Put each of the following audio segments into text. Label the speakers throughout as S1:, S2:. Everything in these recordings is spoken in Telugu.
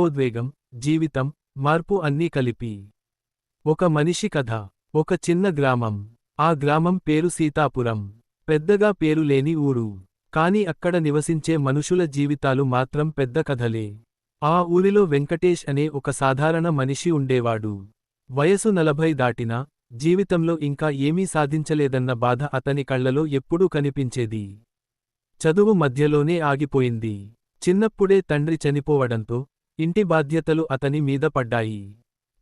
S1: భావోద్వేగం జీవితం మార్పు అన్నీ కలిపి. ఒక మనిషి కథ ఒక చిన్న గ్రామం. ఆ గ్రామం పేరు సీతాపురం. పెద్దగా పేరు లేని ఊరు. కాని అక్కడ నివసించే మనుషుల జీవితాలు మాత్రం పెద్ద కథలే. ఆ ఊరిలో వెంకటేష్ అనే ఒక సాధారణ మనిషి ఉండేవాడు. వయసు నలభై దాటినా జీవితంలో ఇంకా ఏమీ సాధించలేదన్న బాధ అతని కళ్ళలో ఎప్పుడూ కనిపించేది. చదువు మధ్యలోనే ఆగిపోయింది. చిన్నప్పుడే తండ్రి చనిపోవడంతో ఇంటి బాధ్యతలు అతని మీద పడ్డాయి.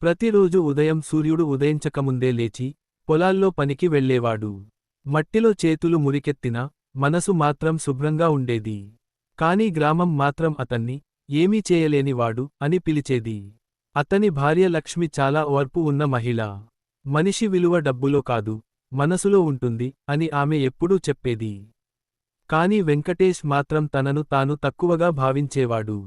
S1: ప్రతిరోజు ఉదయం సూర్యుడు ఉదయించకముందే లేచి పొలాల్లో పనికి వెళ్ళేవాడు. మట్టిలో చేతులు మురికెత్తినా మనసు మాత్రం శుభ్రంగా ఉండేది. కాని గ్రామం మాత్రం అతన్ని ఏమీ చేయలేనివాడు అని పిలిచేది. అతని భార్య లక్ష్మి చాలా ఓర్పు ఉన్న మహిళ. మనిషి విలువ డబ్బులో కాదు మనసులో ఉంటుంది అని ఆమె ఎప్పుడూ చెప్పేది. కాని వెంకటేష్ మాత్రం తనను తాను తక్కువగా భావించేవాడు.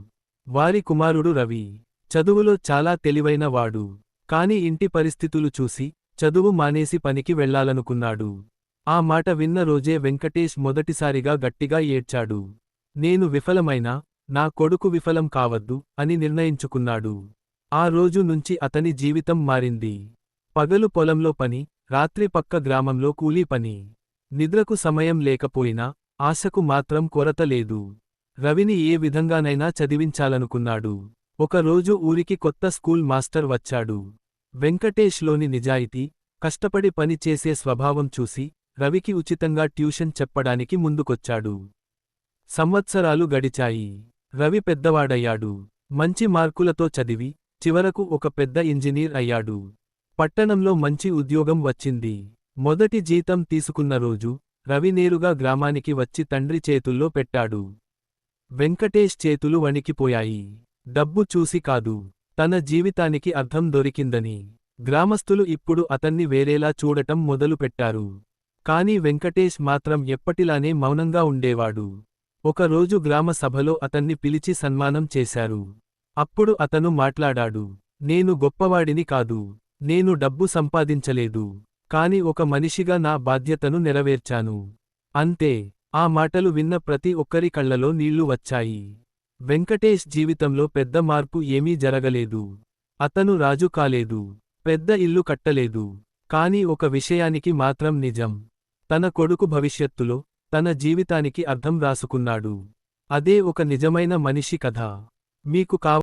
S1: వారి కుమారుడు రవి చదువులో చాలా తెలివైన వాడు. కాని ఇంటి పరిస్థితులు చూసి చదువు మానేసి పనికి వెళ్ళాలనుకున్నాడు. ఆ మాట విన్న రోజే వెంకటేష్ మొదటిసారిగా గట్టిగా ఏడ్చాడు. నేను విఫలమైనా నా కొడుకు విఫలం కావద్దు అని నిర్ణయించుకున్నాడు. ఆ రోజు నుంచి అతని జీవితం మారింది. పగలు పొలంలో పని రాత్రి పక్క గ్రామంలో కూలీ పని. నిద్రకు సమయం లేకపోయినా ఆశకు మాత్రం కొరత లేదు. రవిని ఏ విధంగానైనా చదివించాలనుకున్నాడు. ఒకరోజు ఊరికి కొత్త స్కూల్ మాస్టర్ వచ్చాడు. వెంకటేష్లోని నిజాయితీ కష్టపడి పని చేసే స్వభావం చూసి రవికి ఉచితంగా ట్యూషన్ చెప్పడానికి ముందుకొచ్చాడు. సంవత్సరాలు గడిచాయి. రవి పెద్దవాడయ్యాడు. మంచి మార్కులతో చదివి చివరకు ఒక పెద్ద ఇంజనీర్ అయ్యాడు. పట్టణంలో మంచి ఉద్యోగం వచ్చింది. మొదటి జీతం తీసుకున్న రోజు రవి నేరుగా గ్రామానికి వచ్చి తండ్రి చేతుల్లో పెట్టాడు. వెంకటేష్ చేతులు వణికిపోయాయి. డబ్బు చూసి కాదు తన జీవితానికి అర్థం దొరికిందని. గ్రామస్తులు ఇప్పుడు అతన్ని వేరేలా చూడటం మొదలుపెట్టారు. కాని వెంకటేష్ మాత్రం ఎప్పటిలానే మౌనంగా ఉండేవాడు. ఒకరోజు గ్రామ సభలో అతన్ని పిలిచి సన్మానం చేశారు. అప్పుడు అతను మాట్లాడాడు నేను గొప్పవాడిని కాదు నేను డబ్బు సంపాదించలేదు కాని ఒక మనిషిగా నా బాధ్యతను నెరవేర్చాను. అంతే ఆ మాటలు విన్న ప్రతి ఒక్కరి కళ్ళలో నీళ్ళు వచ్చాయి. వెంకటేష్ జీవితంలో పెద్ద మార్పు ఏమీ జరగలేదు. అతను రాజు కాలేదు. పెద్ద ఇల్లు కట్టలేదు. కాని ఒక విషయానికి మాత్రం నిజం. తన కొడుకు భవిష్యత్తులో తన జీవితానికి అర్థం రాసుకున్నాడు. అదే ఒక నిజమైన మనిషి కథ. మీకు కావ